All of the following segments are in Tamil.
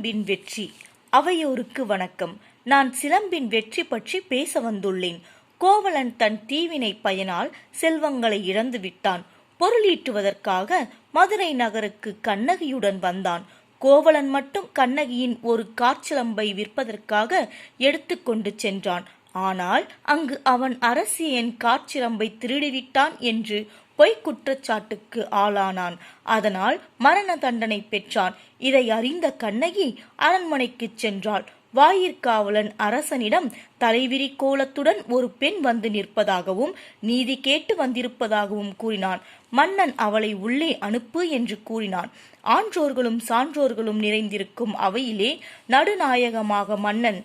சிலம்பின் வெற்றி. அவையோருக்கு வணக்கம். நான் சிலம்பின் வெற்றி பற்றி பேச வந்துள்ளேன். கோவலன் தன் தீவினை பயனால் செல்வங்களை இழந்து விட்டான். பொருளீட்டுவதற்காக மதுரை நகருக்கு கண்ணகியுடன் வந்தான். கோவலன் மட்டும் கண்ணகியின் ஒரு காற்சிலம்பை விற்பதற்காக எடுத்துக்கொண்டு சென்றான். ஆனால் அங்கு அவன் அரசியன் காற்சிலம்பை திருடிவிட்டான் என்று பொய் குற்றச்சாட்டுக்கு ஆளானான். அதனால் மரண தண்டனை பெற்றான். இதை அறிந்த கண்ணகி அரண்மனைக்குச் சென்றாள். வாயிற்காவலன் அரசனிடம் தலைவிரி கோலத்துடன் ஒரு பெண் வந்து நிற்பதாகவும் நீதி கேட்டு வந்திருப்பதாகவும் கூறினான். மன்னன் அவளை உள்ளே அனுப்பு என்று கூறினான். ஆன்றோர்களும் சான்றோர்களும் நிறைந்திருக்கும் அவையிலே நடுநாயகமாக மன்னன்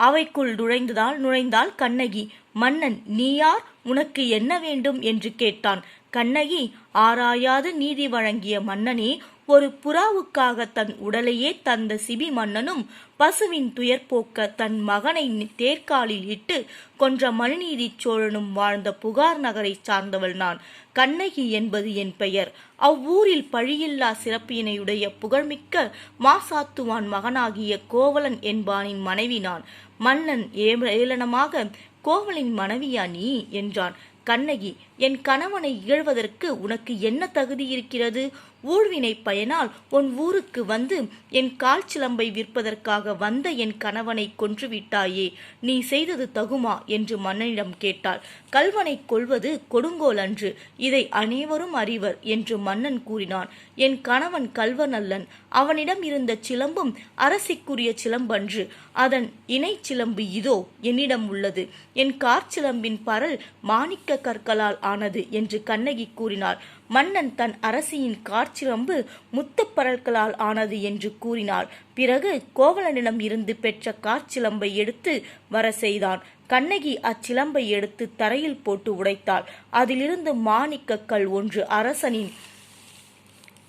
அவைக்குள் நுழைந்ததால் நுழைந்தாள் கண்ணகி மன்னன் நீ யார்? உனக்கு என்ன வேண்டும்? என்று கேட்டான். கண்ணகி ஆராயாது நீதி வழங்கிய மன்னனே ஒரு புறாவுக்காக தன் உடலையே தந்த சிபி மன்னனும் பசுவின் துயர் போக்க தன் மகனை தேர்காலில் இட்டு கொன்ற மனுநீதி சோழனும் வாழ்ந்த புகார் நகரை சார்ந்தவள் நான். கண்ணகி என்பது என் பெயர். அவ்வூரில் பழியில்லா சிறப்பினையுடைய புகழ்மிக்க மாசாத்துவான் மகனாகிய கோவலன் என்பானின் மனைவி நான். மன்னன் ஏளனமாக கோவலின் மனைவியா நீ? என்றான். கண்ணகி என் கணவனை இகழ்வதற்கு உனக்கு என்ன தகுதி இருக்கிறது? ஊழ்வினை பயனால் உன் ஊருக்கு வந்து என் கால் சிலம்பை விற்பதற்காக வந்த என் கணவனை கொன்றுவிட்டாயே நீ செய்தது தகுமா? என்று மன்னனிடம் கேட்டாள். கல்வனை கொள்வது கொடுங்கோல் அன்று இதை அனைவரும் அறிவர் என்று மன்னன் கூறினான். என் கணவன் கல்வன் அல்லன் அவனிடம் இருந்த சிலம்பும் அரசிக்குரிய சிலம்பன்று அதன் இணை சிலம்பு இதோ என்னிடம் உள்ளது. என் கார்ச்சிலம்பின் பரல் மாணிக்க கற்களால் ஆனது என்று கண்ணகி கூறினாள். மன்னன் தன் அரசியின் காற்சிலம்பு முத்துப்பரல்களால் ஆனது என்று கூறினாள். பிறகு கோவலனிடம் இருந்து பெற்ற காற்சிலம்பை எடுத்து வர செய்தான். கண்ணகி அச்சிலம்பை எடுத்து தரையில் போட்டு உடைத்தாள். அதிலிருந்து மாணிக்கக்கல் ஒன்று அரசனின்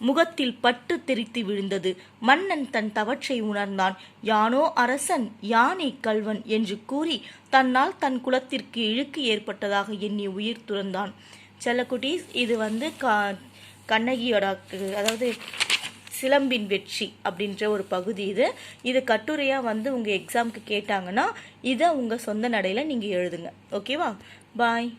முகத்தில் பட்டு தெரித்து விழுந்தது. மன்னன் தன் தவற்றை உணர்ந்தான். யானோ அரசன் யானை கல்வன் என்று கூறி தன்னால் தன் குலத்திற்கு இழுக்கு ஏற்பட்டதாக எண்ணி உயிர் துறந்தான். செல்லக்குட்டீஸ் இது வந்து க கண்ணகியோட அதாவது சிலம்பின் வெற்றி அப்படின்ற ஒரு பகுதி இது. இது கட்டுரையாக வந்து உங்கள் எக்ஸாமுக்கு கேட்டாங்கன்னா இதை உங்கள் சொந்த நடையில் நீங்கள் எழுதுங்க. ஓகேவா பாய்